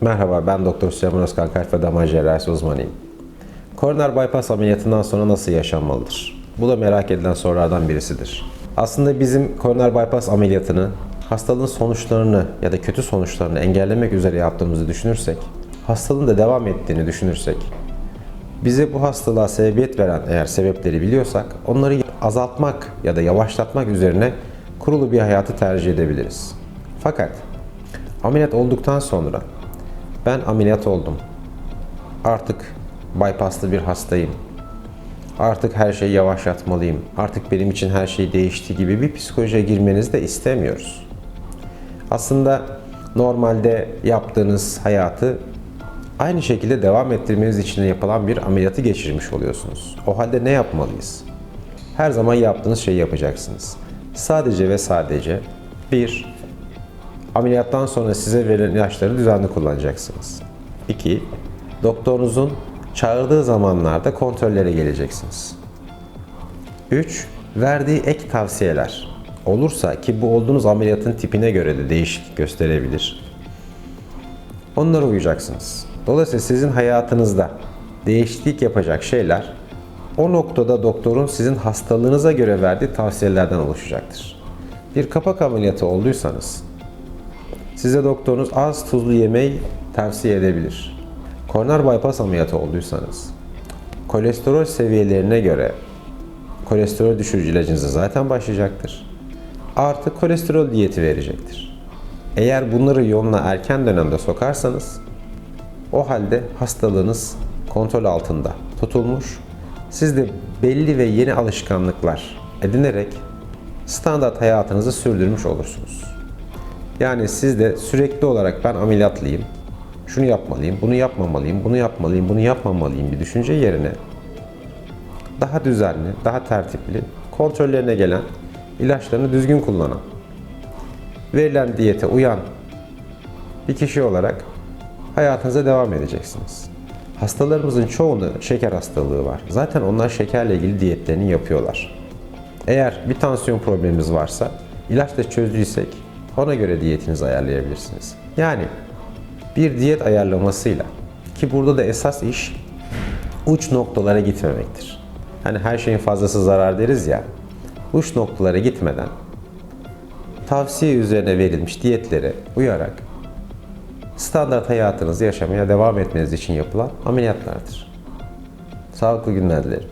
Merhaba, ben Doktor Süleyman Özkan Kalp ve Damar Cerrahisi uzmanıyım. Koroner bypass ameliyatından sonra nasıl yaşanmalıdır? Bu da merak edilen sorulardan birisidir. Aslında bizim koroner bypass ameliyatını hastalığın sonuçlarını ya da kötü sonuçlarını engellemek üzere yaptığımızı düşünürsek, hastalığın da devam ettiğini düşünürsek, bize bu hastalığa sebebiyet veren eğer sebepleri biliyorsak, onları azaltmak ya da yavaşlatmak üzerine kurulu bir hayatı tercih edebiliriz. Fakat ameliyat olduktan sonra ben ameliyat oldum. Artık bypasslı bir hastayım. Artık her şeyi yavaşlatmalıyım. Artık benim için her şey değişti gibi bir psikolojiye girmenizi de istemiyoruz. Aslında normalde yaptığınız hayatı aynı şekilde devam ettirmeniz için yapılan bir ameliyatı geçirmiş oluyorsunuz. O halde ne yapmalıyız? Her zaman yaptığınız şeyi yapacaksınız. Sadece ve sadece bir, Ameliyattan sonra size verilen ilaçları düzenli kullanacaksınız. 2. Doktorunuzun çağırdığı zamanlarda kontrollere geleceksiniz. 3. Verdiği ek tavsiyeler olursa ki bu olduğunuz ameliyatın tipine göre de değişiklik gösterebilir. Onlara uyacaksınız. Dolayısıyla sizin hayatınızda değişiklik yapacak şeyler o noktada doktorun sizin hastalığınıza göre verdiği tavsiyelerden oluşacaktır. Bir kapak ameliyatı olduysanız Size doktorunuz az tuzlu yemeği tavsiye edebilir. Koroner bypass ameliyatı olduysanız, kolesterol seviyelerine göre kolesterol düşürücü ilacınızı zaten başlayacaktır. Artı kolesterol diyeti verecektir. Eğer bunları yoluna erken dönemde sokarsanız, o halde hastalığınız kontrol altında tutulmuş, siz de belli ve yeni alışkanlıklar edinerek standart hayatınızı sürdürmüş olursunuz. Yani siz de sürekli olarak ben ameliyatlıyım, şunu yapmalıyım, bunu yapmamalıyım, bunu yapmalıyım, bunu yapmamalıyım bir düşünce yerine daha düzenli, daha tertipli, kontrollerine gelen, ilaçlarını düzgün kullanan, verilen diyete uyan bir kişi olarak hayatınıza devam edeceksiniz. Hastalarımızın çoğunda şeker hastalığı var. Zaten onlar şekerle ilgili diyetlerini yapıyorlar. Eğer bir tansiyon problemimiz varsa, ilaçla çözdüysek ona göre diyetinizi ayarlayabilirsiniz. Yani bir diyet ayarlamasıyla ki burada da esas iş uç noktalara gitmemektir. Hani her şeyin fazlası zarar deriz ya. Uç noktalara gitmeden tavsiye üzerine verilmiş diyetlere uyarak standart hayatınızı yaşamaya devam etmeniz için yapılan ameliyatlardır. Sağlıklı günler dilerim.